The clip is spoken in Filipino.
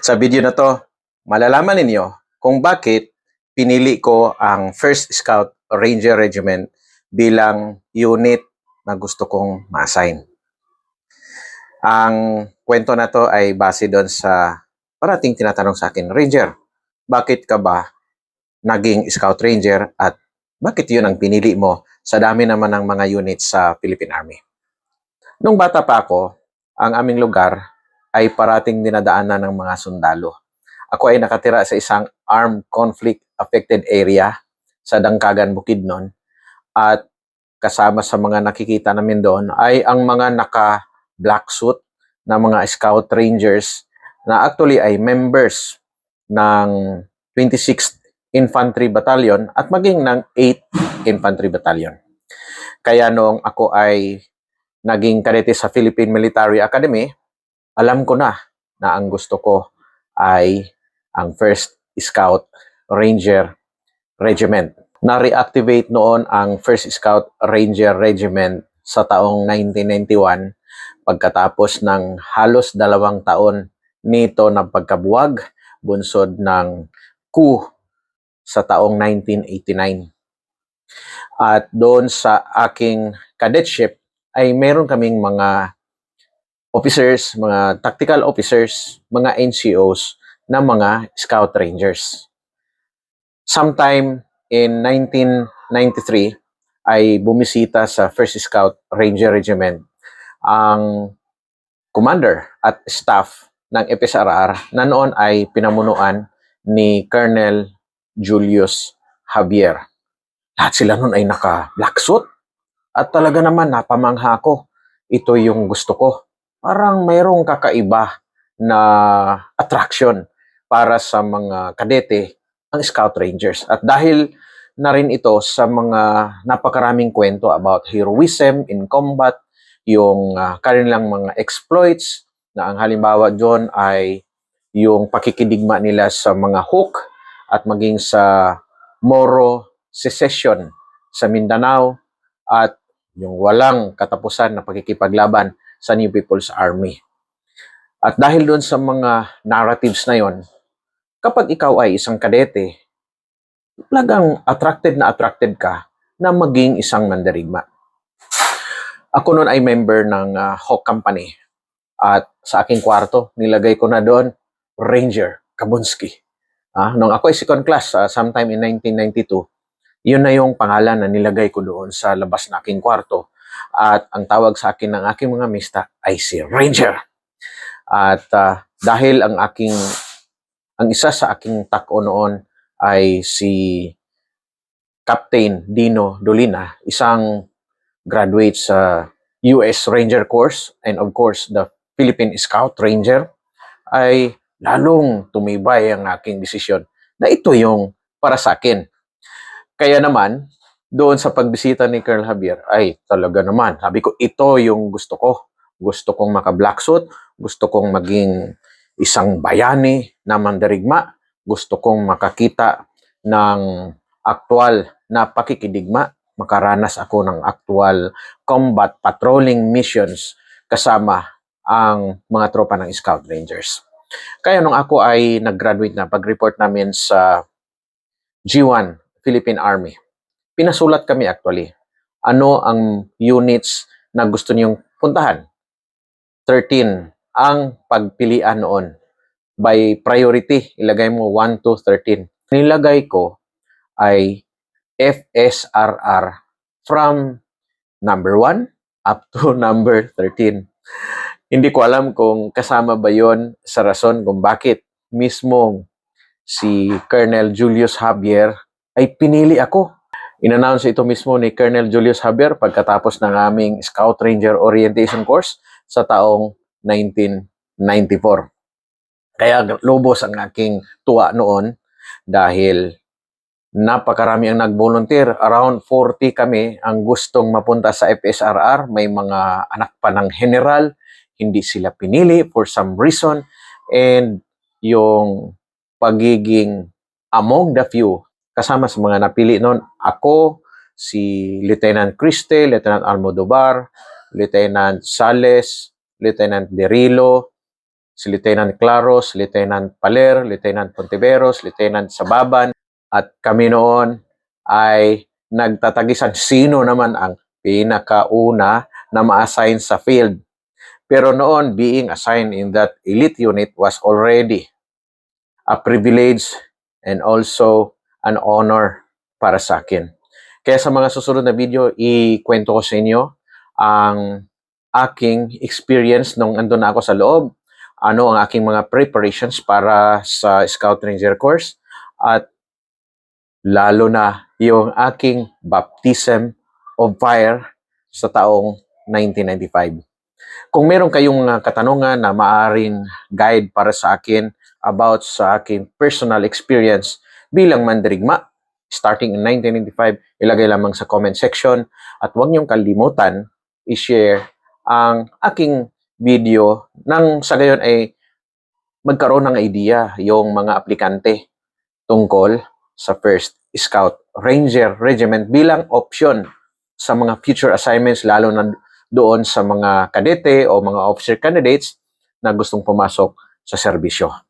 Sa video na to, malalaman ninyo kung bakit pinili ko ang 1st Scout Ranger Regiment bilang unit na gusto kong ma-assign. Ang kwento na to ay base doon sa parating tinatanong sa akin, Ranger, bakit ka ba naging Scout Ranger at bakit yun ang pinili mo sa dami naman ng mga units sa Philippine Army? Nung bata pa ako, ang aming lugar ay parating dinadaanan ng mga sundalo. Ako ay nakatira sa isang armed conflict affected area sa Dangkagan, Bukidnon at kasama sa mga nakikita namin doon ay ang mga naka black suit na mga scout rangers na actually ay members ng 26th Infantry Battalion at maging ng 8th Infantry Battalion. Kaya noong ako ay naging kadete sa Philippine Military Academy, alam ko na na ang gusto ko ay ang 1st Scout Ranger Regiment. Na-reactivate noon ang 1st Scout Ranger Regiment sa taong 1991 pagkatapos ng halos dalawang taon nito ng pagkabuwag bunsod ng coup sa taong 1989. At doon sa aking cadetship ay meron kaming mga officers, mga tactical officers, mga NCOs na mga Scout Rangers. Sometime in 1993 ay bumisita sa 1st Scout Ranger Regiment ang commander at staff ng FSRR na noon ay pinamunuan ni Colonel Julius Javier. Lahat sila noon ay naka-black suit at talaga naman napamangha ko. Ito yung gusto ko. Parang mayroong kakaiba na attraction para sa mga kadete ang Scout Rangers. At dahil na rin ito sa mga napakaraming kwento about heroism in combat, yung uh, kanilang mga exploits, na ang halimbawa doon ay yung pakikidigma nila sa mga hook at maging sa Moro secession sa Mindanao at yung walang katapusan na pagkikipaglaban sa New People's Army. At dahil doon sa mga narratives na yon, kapag ikaw ay isang kadete, talagang attracted na attracted ka na maging isang mandarigma. Ako noon ay member ng uh, Hawk Company at sa aking kwarto, nilagay ko na doon Ranger Kabunski. Ah, nung ako ay second class, uh, sometime in 1992, yun na yung pangalan na nilagay ko doon sa labas na aking kwarto. At ang tawag sa akin ng aking mga mista ay si Ranger. At uh, dahil ang aking ang isa sa aking tako noon ay si Captain Dino Dolina, isang graduate sa US Ranger course and of course the Philippine Scout Ranger ay lalong tumibay ang aking desisyon na ito yung para sa akin. Kaya naman, doon sa pagbisita ni Colonel Javier, ay talaga naman, sabi ko, ito yung gusto ko. Gusto kong maka-black suit, gusto kong maging isang bayani na mandarigma, gusto kong makakita ng aktual na pakikidigma makaranas ako ng actual combat patrolling missions kasama ang mga tropa ng Scout Rangers. Kaya nung ako ay nag-graduate na, pag-report namin sa G1, Philippine Army, pinasulat kami actually. Ano ang units na gusto niyong puntahan? 13 ang pagpilian noon. By priority, ilagay mo 1 to 13. Nilagay ko ay FSRR from number 1 up to number 13. Hindi ko alam kung kasama ba yon sa rason kung bakit mismo si Colonel Julius Javier ay pinili ako. Inannounce ito mismo ni Colonel Julius Javier pagkatapos ng aming Scout Ranger Orientation Course sa taong 1994. Kaya lubos ang aking tuwa noon dahil napakarami ang nag-volunteer. Around 40 kami ang gustong mapunta sa FSRR. May mga anak pa ng general. Hindi sila pinili for some reason. And yung pagiging among the few, kasama sa mga napili noon, ako, si Lieutenant Criste, Lieutenant Almodovar, Lieutenant Sales, Lieutenant Derilo, si Lieutenant Claros, Lieutenant Paler, Lieutenant Pontiveros, Lieutenant Sababan, at kami noon ay nagtatagisan. Sino naman ang pinakauna na ma-assign sa field. Pero noon, being assigned in that elite unit was already a privilege and also an honor para sa akin. Kaya sa mga susunod na video, ikwento ko sa inyo ang aking experience nung andun na ako sa loob, ano ang aking mga preparations para sa Scout Ranger course, at lalo na yung aking baptism of fire sa taong 1995. Kung meron kayong katanungan na maaring guide para sa akin about sa aking personal experience bilang mandirigma, starting in 1995, ilagay lamang sa comment section at huwag niyong kalimutan i-share ang aking video nang sa gayon ay magkaroon ng idea yung mga aplikante tungkol sa First Scout Ranger Regiment bilang option sa mga future assignments lalo na doon sa mga kadete o mga officer candidates na gustong pumasok sa serbisyo.